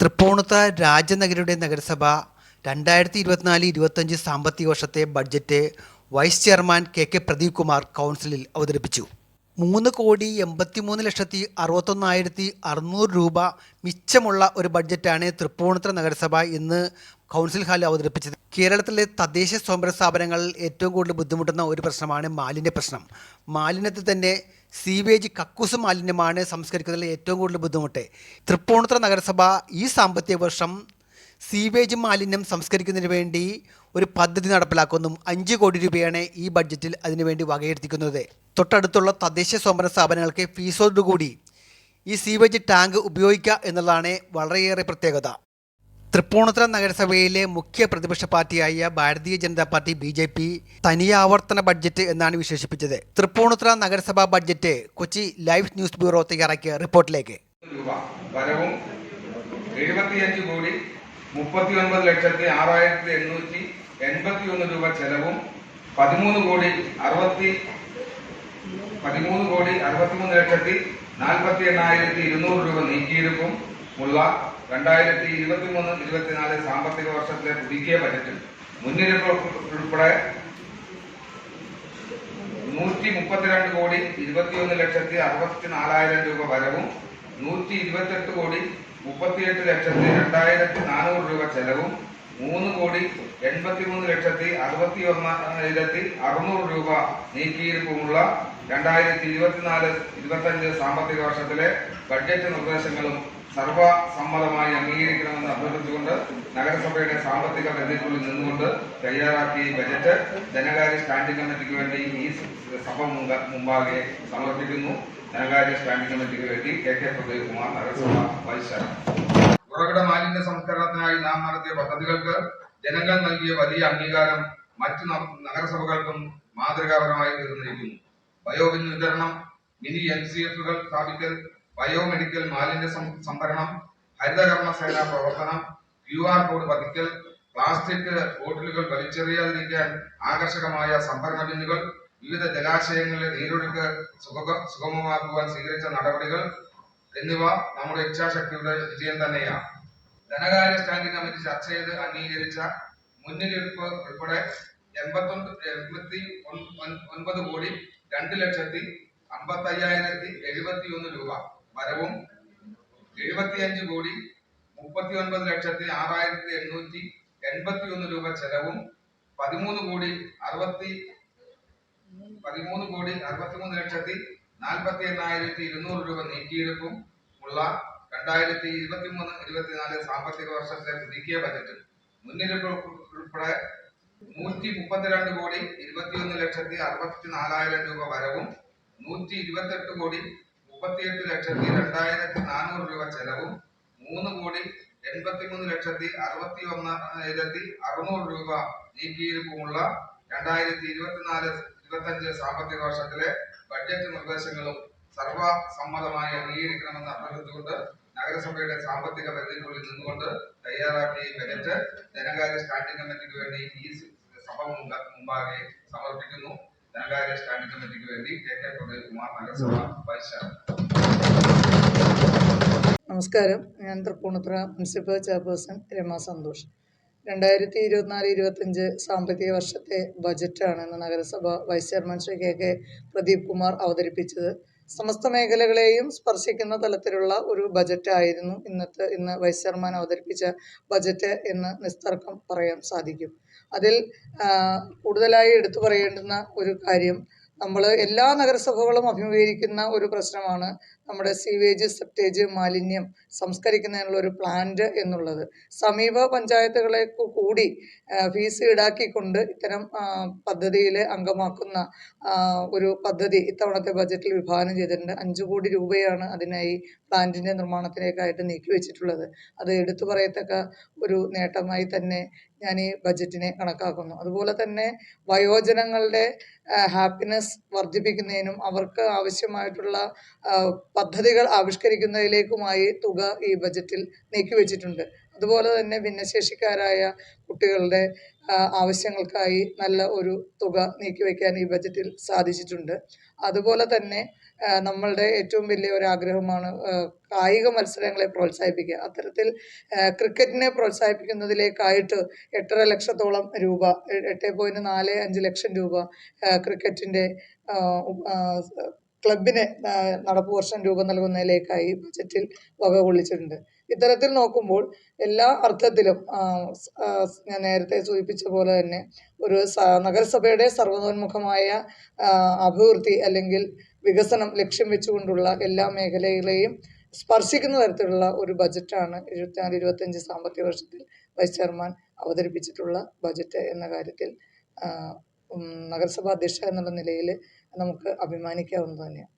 തൃപ്പൂണിത്ത രാജനഗരിയുടെ നഗരസഭ രണ്ടായിരത്തി ഇരുപത്തിനാല് ഇരുപത്തഞ്ച് സാമ്പത്തിക വർഷത്തെ budget vice chairman K K Pradeep Kumar കൗൺസിലിൽ അവതരിപ്പിച്ചു. മൂന്ന് കോടി എൺപത്തിമൂന്ന് ലക്ഷത്തി അറുപത്തൊന്നായിരത്തി അറുന്നൂറ് രൂപ മിച്ചമുള്ള ഒരു ബഡ്ജറ്റാണ് തൃപ്പൂണിത്തുറ നഗരസഭ ഇന്ന് കൗൺസിൽ ഹാളിൽ അവതരിപ്പിച്ചത്. കേരളത്തിലെ തദ്ദേശ സ്വയംഭരണ സ്ഥാപനങ്ങളിൽ ഏറ്റവും കൂടുതൽ ബുദ്ധിമുട്ടുന്ന ഒരു പ്രശ്നമാണ് മാലിന്യ പ്രശ്നം. മാലിന്യത്തിൽ തന്നെ സീവേജ് കക്കൂസ് മാലിന്യമാണ് സംസ്കരിക്കുന്നതിൽ ഏറ്റവും കൂടുതൽ ബുദ്ധിമുട്ട്. തൃപ്പൂണിത്തുറ നഗരസഭ ഈ സാമ്പത്തിക വർഷം സീവേജ് മാലിന്യം സംസ്കരിക്കുന്നതിന് വേണ്ടി ഒരു പദ്ധതി നടപ്പിലാക്കുന്നു. അഞ്ച് കോടി രൂപയാണ് ഈ ബഡ്ജറ്റിൽ അതിനുവേണ്ടി വകയിരുത്തിക്കുന്നത്. തൊട്ടടുത്തുള്ള തദ്ദേശ സ്വയംഭരണ സ്ഥാപനങ്ങൾക്ക് ഫീസോടുകൂടി ഈ സീവേജ് ടാങ്ക് ഉപയോഗിക്കുക എന്നുള്ളതാണ് വളരെയേറെ പ്രത്യേകത. തൃപ്പൂണിത്തുറ നഗരസഭയിലെ മുഖ്യ പ്രതിപക്ഷ പാർട്ടിയായ Bharatiya Janata party B J P തനിയാവർത്തന budget എന്നാണ് വിശേഷിപ്പിച്ചത്. തൃപ്പൂണിത്തുറ നഗരസഭാ budget Kochi live news bureau തയ്യാറാക്കിയ റിപ്പോർട്ടിലേക്ക്. വരവും എഴുപത്തിയഞ്ച് കോടി മുപ്പത്തി ഒൻപത് ലക്ഷത്തി ആറായിരത്തി എണ്ണൂറ്റി എൺപത്തി ഒന്ന് രൂപ ചെലവും പതിമൂന്ന് കോടി അറുപത്തി പതിമൂന്ന് കോടി അറുപത്തിമൂന്ന് ലക്ഷത്തി നാൽപ്പത്തി എണ്ണായിരത്തി ഇരുന്നൂറ് രൂപ നീക്കിയിരുപ്പും രണ്ടായിരത്തി ഇരുപത്തി മൂന്ന് ഇരുപത്തിനാല് സാമ്പത്തിക വർഷത്തിലെ പുതുക്കിയ ബജറ്റിൽ ഉൾപ്പെടെ നൂറ്റി മുപ്പത്തിരണ്ട് കോടി ഇരുപത്തിയൊന്ന് ലക്ഷത്തി അറുപത്തി നാലായിരം രൂപ വരവും നൂറ്റി ഇരുപത്തെട്ട് കോടി മുപ്പത്തിയെട്ട് ലക്ഷത്തി രണ്ടായിരത്തി നാനൂറ് രൂപ ചെലവും മൂന്ന് കോടി എൺപത്തിമൂന്ന് ലക്ഷത്തി അറുപത്തി ഒന്നായിരത്തി അറുന്നൂറ് രൂപ നീക്കിയിരിപ്പുമുള്ള രണ്ടായിരത്തി ഇരുപത്തിനാല് ഇരുപത്തഞ്ച് സാമ്പത്തിക വർഷത്തിലെ ബഡ്ജറ്റ് നിർദ്ദേശങ്ങളും സർവസമ്മതമായി അംഗീകരിക്കണമെന്ന് അഭ്യർത്ഥിച്ചുകൊണ്ട് നഗരസഭയുടെ സാമ്പത്തിക പരിധിക്കുള്ളിൽ നിന്നുകൊണ്ട് തയ്യാറാക്കിയ ബജറ്റ് ധനകാര്യ സ്റ്റാൻഡിംഗ് കമ്മിറ്റിക്ക് വേണ്ടി ഈ സഭ മുമ്പാകെ സമർപ്പിക്കുന്നു. ധനകാര്യ സ്റ്റാൻഡിംഗ് കമ്മിറ്റിക്ക് വേണ്ടി കെ കെ പ്രദീപ് കുമാർ നഗരസഭ വൈസ് ഉറവിട മാലിന്യ സംസ്കരണത്തിനായി നാം നടത്തിയ പദ്ധതികൾക്ക് ജനങ്ങൾ നൽകിയ വലിയ അംഗീകാരം മറ്റു നഗരസഭകൾക്കും മാതൃകാപരമായി തീർന്നിരിക്കുന്നു ബയോബിൻ വിതരണം മിനി എൻ സി എഫുകൾ സ്ഥാപിക്കൽ ബയോമെഡിക്കൽ മാലിന്യ സംഭരണം ഹരിതകർമ്മ സേന പ്രവർത്തനം ക്യു ആർ കോഡ് പതിക്കൽ പ്ലാസ്റ്റിക് ബോട്ടിലുകൾ വലിച്ചെറിയാതിരിക്കാൻ ആകർഷകമായ സംഭരണ ബിന്നുകൾ വിവിധ ജലാശയങ്ങളിലെ നീരൊഴുക്ക് സുഗമ- സുഗമമാക്കുവാൻ സ്വീകരിച്ച നടപടികൾ എന്നിവ നമ്മുടെ ഇച്ഛാശക്തിയുടെ വിജയം തന്നെയാണ്. ധനകാര്യ സ്റ്റാൻഡിംഗ് കമ്മിറ്റി ചർച്ച ചെയ്ത് അംഗീകരിച്ച മുന്നിലിരിപ്പ് ഉൾപ്പെടെ എൺപത്തൊൻപത് എൺപത്തി ഒൻ- ഒൻ- ഒൻപത് കോടി രണ്ട് ലക്ഷത്തി അമ്പത്തി അയ്യായിരത്തി എഴുപത്തി ഒന്ന് രൂപ. വരവും എഴുപത്തിയഞ്ച് കോടി മുപ്പത്തി ഒൻപത് ലക്ഷത്തി ആറായിരത്തി എണ്ണൂറ്റി എൺപത്തി ഒന്ന് രൂപ ചെലവും പതിമൂന്ന് കോടി അറുപത്തി പതിമൂന്ന് കോടി അറുപത്തിമൂന്ന് ലക്ഷത്തി നാൽപ്പത്തി എണ്ണായിരത്തി ഇരുന്നൂറ് രൂപ നീക്കിയിരുപ്പും ഉള്ള രണ്ടായിരത്തി ഇരുപത്തിമൂന്ന് ഇരുപത്തിനാല് സാമ്പത്തിക വർഷത്തെ പുതുക്കിയ ബജറ്റിൽ മുന്നിരിപ്പ് നൂറ്റി മുപ്പത്തിരണ്ട് കോടി ഇരുപത്തിയൊന്ന് ലക്ഷത്തി അറുപത്തി നാലായിരം രൂപ വരവും നൂറ്റി ഇരുപത്തെട്ട് കോടി മുപ്പത്തിയെട്ട് ലക്ഷത്തി രണ്ടായിരത്തി നാനൂറ് രൂപ ചെലവും മൂന്ന് കോടി എൺപത്തിമൂന്ന് ലക്ഷത്തി അറുപത്തി ഒന്നായിരത്തി അറുന്നൂറ് രൂപ നീക്കിയിരിപ്പുമുള്ള രണ്ടായിരത്തി ഇരുപത്തിനാല് ഇരുപത്തഞ്ച് സാമ്പത്തിക വർഷത്തിലെ ബഡ്ജറ്റ് നിർദ്ദേശങ്ങളും സർവസമ്മതമായി അംഗീകരിക്കണമെന്ന് അഭ്യർത്ഥിച്ചുകൊണ്ട് നഗരസഭയുടെ സാമ്പത്തിക പരിധിക്കുള്ളിൽ നിന്നുകൊണ്ട് തയ്യാറാക്കിയ ബജറ്റ് ധനകാര്യ സ്റ്റാൻഡിംഗ് കമ്മിറ്റിക്ക് വേണ്ടി ഈ സഭ മുമ്പാകെ സമർപ്പിക്കുന്നു. ധനകാര്യ സ്റ്റാൻഡിംഗ് കമ്മിറ്റിക്ക് വേണ്ടി കെ കെ പ്രദീപ്കുമാർ നഗരസഭ വൈസ് നമസ്കാരം ഞാൻ തൃപ്പൂണിത്തുറ മുനിസിപ്പൽ ചെയർപേഴ്സൺ രമ സന്തോഷ് രണ്ടായിരത്തി ഇരുപത്തിനാല് ഇരുപത്തഞ്ച് സാമ്പത്തിക വർഷത്തെ ബജറ്റാണ് ഇന്ന് നഗരസഭ vice chairman Shri K K Pradeep Kumar അവതരിപ്പിച്ചത് സമസ്ത മേഖലകളെയും സ്പർശിക്കുന്ന തലത്തിലുള്ള ഒരു ബജറ്റ് ആയിരുന്നു ഇന്നത്തെ ഇന്ന് വൈസ് ചെയർമാൻ അവതരിപ്പിച്ച ബജറ്റ് എന്ന് നിസ്തർക്കം പറയാൻ സാധിക്കും. അതിൽ കൂടുതലായി എടുത്തു പറയേണ്ടുന്ന ഒരു കാര്യം നമ്മൾ എല്ലാ നഗരസഭകളും അഭിമുഖീകരിക്കുന്ന ഒരു പ്രശ്നമാണ് നമ്മുടെ സീവേജ് സെപ്റ്റേജ് മാലിന്യം സംസ്കരിക്കുന്നതിനുള്ള ഒരു പ്ലാന്റ് എന്നുള്ളത്. സമീപ പഞ്ചായത്തുകളെ കൂടി ഫീസ് ഈടാക്കിക്കൊണ്ട് ഇത്തരം പദ്ധതിയിൽ അംഗമാക്കുന്ന ഒരു പദ്ധതി ഇത്തവണത്തെ ബജറ്റിൽ വിഭാവനം ചെയ്തിട്ടുണ്ട്. അഞ്ച് കോടി രൂപയാണ് അതിനായി പ്ലാന്റിന്റെ നിർമ്മാണത്തിലേക്കായിട്ട് നീക്കി വെച്ചിട്ടുള്ളത്. അത് എടുത്തു പറയത്തക്ക ഒരു നേട്ടമായി തന്നെ ഞാൻ ഈ ബജറ്റിനെ കണക്കാക്കുന്നു. അതുപോലെ തന്നെ വയോജനങ്ങളുടെ ഹാപ്പിനെസ് വർദ്ധിപ്പിക്കുന്നതിനും അവർക്ക് ആവശ്യമായിട്ടുള്ള പദ്ധതികൾ ആവിഷ്കരിക്കുന്നതിലേക്കുമായി തുക ഈ ബജറ്റിൽ നീക്കിവെച്ചിട്ടുണ്ട്. അതുപോലെ തന്നെ ഭിന്നശേഷിക്കാരായ കുട്ടികളുടെ ആവശ്യങ്ങൾക്കായി നല്ല ഒരു തുക നീക്കിവെക്കാൻ ഈ ബജറ്റിൽ സാധിച്ചിട്ടുണ്ട്. അതുപോലെ തന്നെ നമ്മളുടെ ഏറ്റവും വലിയ ഒരു ആഗ്രഹമാണ് കായിക മത്സരങ്ങളെ പ്രോത്സാഹിപ്പിക്കുക. അത്തരത്തിൽ ക്രിക്കറ്റിനെ പ്രോത്സാഹിപ്പിക്കുന്നതിലേക്കായിട്ട് എട്ടര ലക്ഷത്തോളം രൂപ എട്ട് പോയിന്റ് നാല് അഞ്ച് ലക്ഷം രൂപ ക്രിക്കറ്റിന്റെ ക്ലബിന് നടപ്പ് വർഷം രൂപം നൽകുന്നതിലേക്കായി ബജറ്റിൽ വക കൊള്ളിച്ചിട്ടുണ്ട്. ഇത്തരത്തിൽ നോക്കുമ്പോൾ എല്ലാ അർത്ഥത്തിലും ഞാൻ നേരത്തെ സൂചിപ്പിച്ച പോലെ തന്നെ ഒരു നഗരസഭയുടെ സർവതോന്മുഖമായ അഭിവൃദ്ധി അല്ലെങ്കിൽ വികസനം ലക്ഷ്യം വെച്ചുകൊണ്ടുള്ള എല്ലാ മേഖലകളെയും സ്പർശിക്കുന്ന തരത്തിലുള്ള ഒരു ബജറ്റാണ് ഇരുപത്തിനാല് ഇരുപത്തഞ്ച് സാമ്പത്തിക വർഷത്തിൽ വൈസ് ചെയർമാൻ അവതരിപ്പിച്ചിട്ടുള്ള ബജറ്റ് എന്ന കാര്യത്തിൽ നഗരസഭാ അധ്യക്ഷ എന്നുള്ള നിലയിൽ നമുക്ക് അഭിമാനിക്കാവുന്നത് തന്നെയാണ്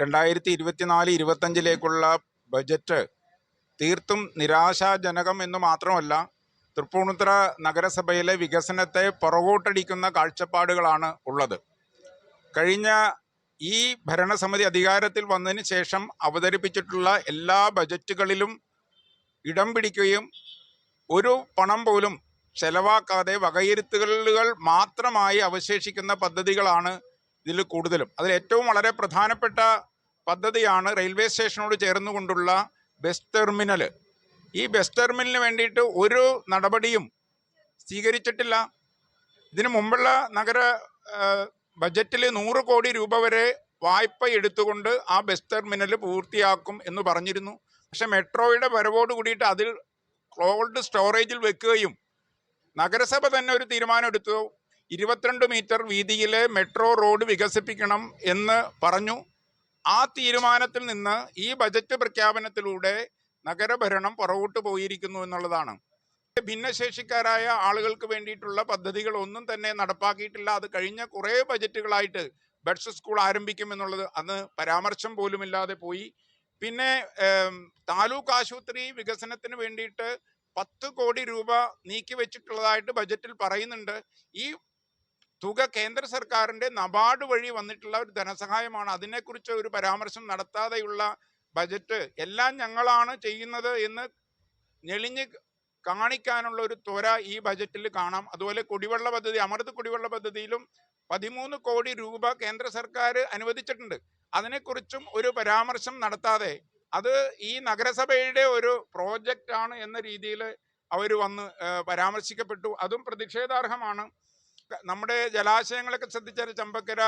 രണ്ടായിരത്തി ഇരുപത്തിനാല് ഇരുപത്തഞ്ചിലേക്കുള്ള ബജറ്റ് തീർത്തും നിരാശാജനകം എന്ന് മാത്രമല്ല തൃപ്പൂണിത്തുറ നഗരസഭയിലെ വികസനത്തെ പുറകോട്ടടിക്കുന്ന കാഴ്ചപ്പാടുകളാണ് ഉള്ളത്. കഴിഞ്ഞ ഈ ഭരണസമിതി അധികാരത്തിൽ വന്നതിന് ശേഷം അവതരിപ്പിച്ചിട്ടുള്ള എല്ലാ ബജറ്റുകളിലും ഇടം പിടിക്കുകയും ഒരു പണം പോലും ചെലവാക്കാതെ വകയിരുത്തലുകൾ മാത്രമായി അവശേഷിക്കുന്ന പദ്ധതികളാണ് ഇതിൽ കൂടുതലും. അതിൽ ഏറ്റവും വളരെ പ്രധാനപ്പെട്ട പദ്ധതിയാണ് റെയിൽവേ സ്റ്റേഷനോട് ചേർന്നുകൊണ്ടുള്ള ബസ് ടെർമിനൽ ഈ ബസ് ടെർമിനലിന് വേണ്ടിയിട്ട് ഒരു നടപടിയും സ്വീകരിച്ചിട്ടില്ല. ഇതിനു മുമ്പുള്ള നഗര ബജറ്റിൽ നൂറ് കോടി രൂപ വരെ വായ്പ എടുത്തുകൊണ്ട് ആ ബസ് ടെർമിനൽ പൂർത്തിയാക്കും എന്ന് പറഞ്ഞിരുന്നു. പക്ഷെ മെട്രോയുടെ വരവോട് കൂടിയിട്ട് അതിൽ കോൾഡ് സ്റ്റോറേജിൽ വെക്കുകയും നഗരസഭ തന്നെ ഒരു തീരുമാനം എടുത്തു ഇരുപത്തിരണ്ട് മീറ്റർ വീതിയിലെ മെട്രോ റോഡ് വികസിപ്പിക്കണം എന്ന് പറഞ്ഞു. ആ തീരുമാനത്തിൽ നിന്ന് ഈ ബജറ്റ് പ്രഖ്യാപനത്തിലൂടെ നഗരഭരണം പുറകോട്ട് പോയിരിക്കുന്നു എന്നുള്ളതാണ്. ഭിന്നശേഷിക്കാരായ ആളുകൾക്ക് വേണ്ടിയിട്ടുള്ള പദ്ധതികൾ ഒന്നും തന്നെ നടപ്പാക്കിയിട്ടില്ല. അത് കഴിഞ്ഞ കുറേ ബജറ്റുകളായിട്ട് ബഡ്സ് സ്കൂൾ ആരംഭിക്കും എന്നുള്ളത് അന്ന് പരാമർശം പോലുമില്ലാതെ പോയി. പിന്നെ താലൂക്ക് ആശുപത്രി വികസനത്തിന് വേണ്ടിയിട്ട് പത്ത് കോടി രൂപ നീക്കി വെച്ചിട്ടുള്ളതായിട്ട് ബജറ്റിൽ പറയുന്നുണ്ട്. ഈ തുക കേന്ദ്ര സർക്കാരിന്റെ നബാർഡ് വഴി വന്നിട്ടുള്ള ഒരു ധനസഹായമാണ്. അതിനെക്കുറിച്ച് ഒരു പരാമർശം നടത്താതെയുള്ള ബജറ്റ് എല്ലാം ഞങ്ങളാണ് ചെയ്യുന്നത് എന്ന് ഞെളിഞ്ഞ് കാണിക്കാനുള്ള ഒരു ത്വര ഈ ബജറ്റിൽ കാണാം. അതുപോലെ കുടിവെള്ള പദ്ധതി അമൃത് കുടിവെള്ള പദ്ധതിയിലും പതിമൂന്ന് കോടി രൂപ കേന്ദ്ര സർക്കാർ അനുവദിച്ചിട്ടുണ്ട്. അതിനെക്കുറിച്ചും ഒരു പരാമർശം നടത്താതെ അത് ഈ നഗരസഭയുടെ ഒരു പ്രോജക്റ്റ് ആണ് എന്ന രീതിയിൽ അവർ വന്ന് പരാമർശിക്കപ്പെട്ടു. അതും പ്രതിഷേധാർഹമാണ്. നമ്മുടെ ജലാശയങ്ങളൊക്കെ ശ്രദ്ധിച്ചാൽ ചമ്പക്കര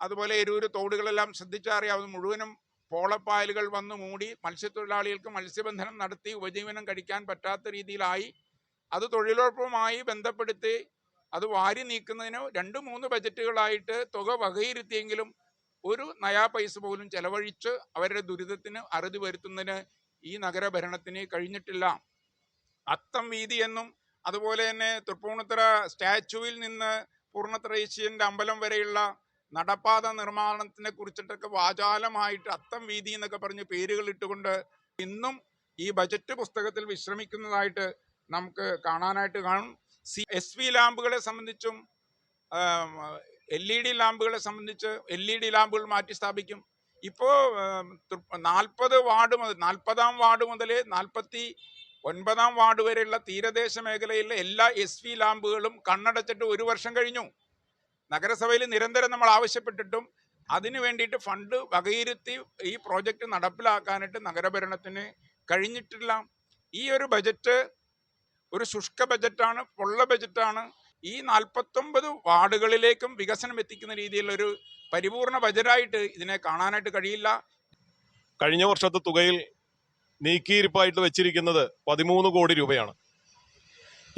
അതുപോലെ എരൂര് തോടുകളെല്ലാം ശ്രദ്ധിച്ചറിയാം അത് മുഴുവനും പോളപ്പായലുകൾ വന്ന് മൂടി മത്സ്യത്തൊഴിലാളികൾക്ക് മത്സ്യബന്ധനം നടത്തി ഉപജീവനം കഴിക്കാൻ പറ്റാത്ത രീതിയിലായി. അത് തൊഴിലുറപ്പുമായി ബന്ധപ്പെടുത്തി അത് വാരി നീക്കുന്നതിന് രണ്ട് മൂന്ന് ബജറ്റുകളായിട്ട് തുക വകയിരുത്തിയെങ്കിലും ഒരു നയാ പൈസ പോലും ചെലവഴിച്ച് അവരുടെ ദുരിതത്തിന് അറുതി വരുത്തുന്നതിന് ഈ നഗരഭരണത്തിന് കഴിഞ്ഞിട്ടില്ല. അത്തം വീതി എന്നും അതുപോലെ തന്നെ തൃപ്പൂണിത്തറ സ്റ്റാച്യുവിൽ നിന്ന് പൂർണത്രേശ്യന്റെ അമ്പലം വരെയുള്ള നടപ്പാത നിർമ്മാണത്തിനെ കുറിച്ചിട്ടൊക്കെ വാചാലമായിട്ട് അത്തം വീതി എന്നൊക്കെ പറഞ്ഞ് പേരുകൾ ഇട്ടുകൊണ്ട് ഇന്നും ഈ ബജറ്റ് പുസ്തകത്തിൽ വിശ്രമിക്കുന്നതായിട്ട് നമുക്ക് കാണാനായിട്ട് കാണും. സി എസ് വി ലാമ്പുകളെ സംബന്ധിച്ചും എൽ ഇ ഡി ലാമ്പുകളെ സംബന്ധിച്ച് എൽ ഇ ഡി ലാമ്പുകൾ മാറ്റി സ്ഥാപിക്കും. ഇപ്പോൾ നാൽപ്പത് വാർഡ് മുതൽ നാൽപ്പതാം വാർഡ് മുതൽ നാൽപ്പത്തി ഒൻപതാം വാർഡ് വരെയുള്ള തീരദേശ മേഖലയിലെ എല്ലാ എസ് വി ലാമ്പുകളും കണ്ണടച്ചിട്ട് ഒരു വർഷം കഴിഞ്ഞു. നഗരസഭയിൽ നിരന്തരം നമ്മൾ ആവശ്യപ്പെട്ടിട്ടും അതിനു വേണ്ടിയിട്ട് ഫണ്ട് വകയിരുത്തി ഈ പ്രോജക്റ്റ് നടപ്പിലാക്കാനായിട്ട് നഗരഭരണത്തിന് കഴിഞ്ഞിട്ടില്ല. ഈ ഒരു ബജറ്റ് ഒരു ശുഷ്ക ബജറ്റാണ് പൊള്ള ബജറ്റാണ്. ഈ നാൽപ്പത്തൊമ്പത് വാർഡുകളിലേക്കും വികസനം എത്തിക്കുന്ന രീതിയിലുള്ള ഒരു പരിപൂർണ ബജറ്റായിട്ട് ഇതിനെ കാണാനായിട്ട് കഴിയില്ല. കഴിഞ്ഞ വർഷത്തെ തുകയിൽ നീക്കിയിരിപ്പായിട്ട് വെച്ചിരിക്കുന്നത് പതിമൂന്ന് കോടി രൂപയാണ്.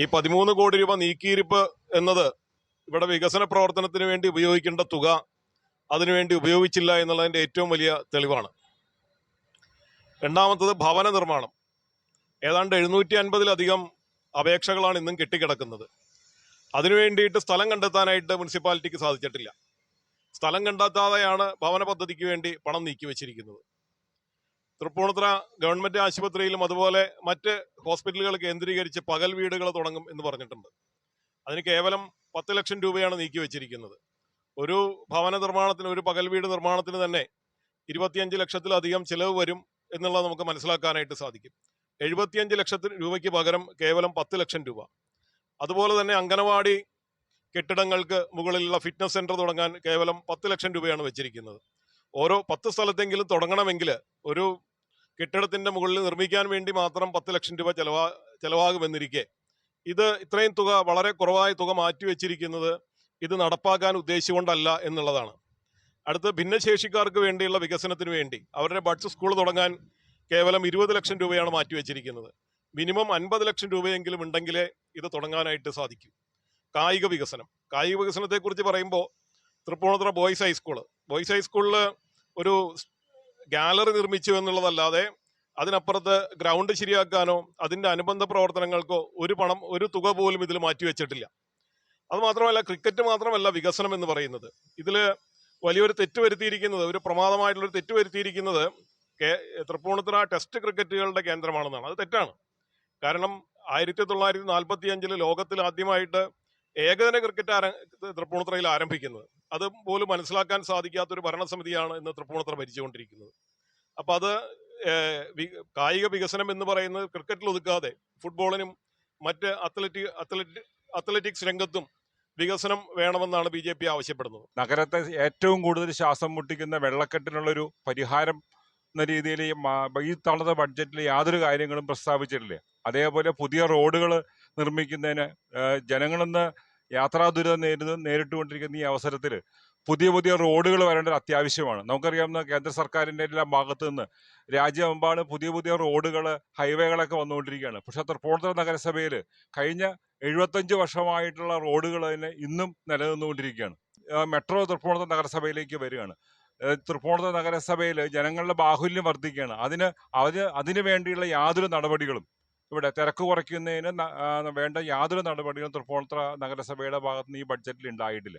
ഈ പതിമൂന്ന് കോടി രൂപ നീക്കിയിരിപ്പ് എന്നത് ഇവിടെ വികസന പ്രവർത്തനത്തിന് വേണ്ടി ഉപയോഗിക്കേണ്ട തുക അതിനുവേണ്ടി ഉപയോഗിച്ചില്ല എന്നുള്ളതിന്റെ ഏറ്റവും വലിയ തെളിവാണ്. രണ്ടാമത്തത് ഭവന നിർമ്മാണം. ഏതാണ്ട് എഴുന്നൂറ്റി അൻപതിലധികം അപേക്ഷകളാണ് ഇന്നും കെട്ടിക്കിടക്കുന്നത്. അതിനു വേണ്ടിയിട്ട് സ്ഥലം കണ്ടെത്താനായിട്ട് മുനിസിപ്പാലിറ്റിക്ക് സാധിച്ചിട്ടില്ല. സ്ഥലം കണ്ടെത്താതെയാണ് ഭവന പദ്ധതിക്ക് വേണ്ടി പണം നീക്കി വെച്ചിരിക്കുന്നത്. തൃപ്പൂണിത്തുറ ഗവൺമെന്റ് ആശുപത്രിയിലും അതുപോലെ മറ്റ് ഹോസ്പിറ്റലുകൾ കേന്ദ്രീകരിച്ച് പകൽ വീടുകൾ തുടങ്ങും എന്ന് പറഞ്ഞിട്ടുണ്ട്. അതിന് കേവലം പത്ത് ലക്ഷം രൂപയാണ് നീക്കി വെച്ചിരിക്കുന്നത്. ഒരു ഭവന നിർമ്മാണത്തിന് ഒരു പകൽ വീട് നിർമ്മാണത്തിന് തന്നെ ഇരുപത്തിയഞ്ച് ലക്ഷത്തിലധികം ചിലവ് വരും എന്നുള്ളത് നമുക്ക് മനസ്സിലാക്കാനായിട്ട് സാധിക്കും. എഴുപത്തിയഞ്ച് ലക്ഷത്തിന് രൂപയ്ക്ക് പകരം കേവലം പത്ത് ലക്ഷം രൂപ. അതുപോലെ തന്നെ അംഗനവാടി കെട്ടിടങ്ങൾക്ക് മുകളിലുള്ള ഫിറ്റ്നസ് സെന്റർ തുടങ്ങാൻ കേവലം പത്ത് ലക്ഷം രൂപയാണ് വെച്ചിരിക്കുന്നത്. ഓരോ പത്ത് സ്ഥലത്തെങ്കിലും തുടങ്ങണമെങ്കിൽ ഒരു കെട്ടിടത്തിന്റെ മുകളിൽ നിർമ്മിക്കാൻ വേണ്ടി മാത്രം പത്ത് ലക്ഷം രൂപ ചെലവാ ചെലവാകുമെന്നിരിക്കെ. ഇത് ഇത്രയും തുക വളരെ കുറവായ തുക മാറ്റിവെച്ചിരിക്കുന്നത് ഇത് നടപ്പാക്കാൻ ഉദ്ദേശിച്ചുകൊണ്ടല്ല എന്നുള്ളതാണ്. അടുത്ത് ഭിന്നശേഷിക്കാർക്ക് വേണ്ടിയുള്ള വികസനത്തിന് വേണ്ടി അവരുടെ ബഡ്സ് സ്കൂൾ തുടങ്ങാൻ കേവലം ഇരുപത് ലക്ഷം രൂപയാണ് മാറ്റിവെച്ചിരിക്കുന്നത് മിനിമം അൻപത് ലക്ഷം രൂപയെങ്കിലും ഉണ്ടെങ്കിലേ ഇത് തുടങ്ങാനായിട്ട് സാധിക്കൂ. കായിക വികസനം. കായിക വികസനത്തെക്കുറിച്ച് പറയുമ്പോൾ തൃപ്പൂണിത്തുറ ബോയ്സ് ഹൈസ്കൂൾ. ബോയ്സ് ഹൈസ്കൂളിൽ ഒരു ഗാലറി നിർമ്മിച്ചു എന്നുള്ളതല്ലാതെ അതിനപ്പുറത്ത് ഗ്രൗണ്ട് ശരിയാക്കാനോ അതിന്റെ അനുബന്ധ പ്രവർത്തനങ്ങൾക്കോ ഒരു പണം ഒരു തുക പോലും ഇതിൽ മാറ്റിവെച്ചിട്ടില്ല അത് മാത്രമല്ല ക്രിക്കറ്റ് മാത്രമല്ല വികസനം എന്ന് പറയുന്നത്. ഇതിൽ വലിയൊരു തെറ്റ് വരുത്തിയിരിക്കുന്നത് ഒരു പ്രമാദമായിട്ടുള്ളൊരു തെറ്റ് വരുത്തിയിരിക്കുന്നത് തൃപ്പൂണിത്തുറ ടെസ്റ്റ് ക്രിക്കറ്റുകളുടെ കേന്ദ്രമാണെന്നാണ്. അത് തെറ്റാണ്. കാരണം ആയിരത്തി തൊള്ളായിരത്തി നാൽപ്പത്തി അഞ്ചിൽ ലോകത്തിൽ ആദ്യമായിട്ട് ഏകദിന ക്രിക്കറ്റ് ആര തൃപ്പൂണിത്തുറയിൽ ആരംഭിക്കുന്നത്. അത് പോലും മനസ്സിലാക്കാൻ സാധിക്കാത്ത ഒരു ഭരണസമിതിയാണ് ഇന്ന് തൃപ്പൂണിത്തറ ഭരിച്ചുകൊണ്ടിരിക്കുന്നത്. അപ്പൊ അത് കായിക വികസനം എന്ന് പറയുന്നത് ക്രിക്കറ്റിൽ ഒതുക്കാതെ ഫുട്ബോളിനും മറ്റ് അത്ലറ്റിക് അത്ലറ്റി അത്ലറ്റിക്സ് രംഗത്തും വികസനം വേണമെന്നാണ് ബി ജെ പി ആവശ്യപ്പെടുന്നത്. നഗരത്തെ ഏറ്റവും കൂടുതൽ ശ്വാസം മുട്ടിക്കുന്ന വെള്ളക്കെട്ടിനുള്ളൊരു പരിഹാരം എന്ന രീതിയിൽ ഈ തളർന്ന ബഡ്ജറ്റിൽ യാതൊരു കാര്യങ്ങളും പ്രസ്താവിച്ചിട്ടില്ല. അതേപോലെ പുതിയ റോഡുകൾ നിർമ്മിക്കുന്നതിന് ജനങ്ങളിന്ന് യാത്രാ ദുരിതം നേരിടുന്ന നേരിട്ടുകൊണ്ടിരിക്കുന്ന ഈ അവസരത്തിൽ പുതിയ പുതിയ റോഡുകൾ വരേണ്ടത് അത്യാവശ്യമാണ്. നമുക്കറിയാവുന്ന കേന്ദ്ര സർക്കാരിന്റെ എല്ലാ ഭാഗത്തു നിന്ന് രാജ്യമെമ്പാടും പുതിയ പുതിയ റോഡുകൾ ഹൈവേകളൊക്കെ വന്നുകൊണ്ടിരിക്കുകയാണ്. പക്ഷെ തൃപ്പൂണിത്തുറ നഗരസഭയിൽ കഴിഞ്ഞ എഴുപത്തഞ്ച് വർഷമായിട്ടുള്ള റോഡുകൾ തന്നെ ഇന്നും നിലനിന്നുകൊണ്ടിരിക്കുകയാണ്. മെട്രോ തൃപ്പൂണിത്തുറ നഗരസഭയിലേക്ക് വരികയാണ്. തൃപ്പൂണിത്തുറ നഗരസഭയിൽ ജനങ്ങളുടെ ബാഹുല്യം വർദ്ധിക്കുകയാണ്. അതിന് അതിന് അതിനു വേണ്ടിയുള്ള യാതൊരു നടപടികളും ഇവിടെ തിരക്ക് കുറയ്ക്കുന്നതിന് വേണ്ട യാതൊരു നടപടികളും തൃപ്പൂണിത്തുറ നഗരസഭയുടെ ഭാഗത്ത് നിന്ന് ഈ ബഡ്ജറ്റിൽ ഉണ്ടായിട്ടില്ല.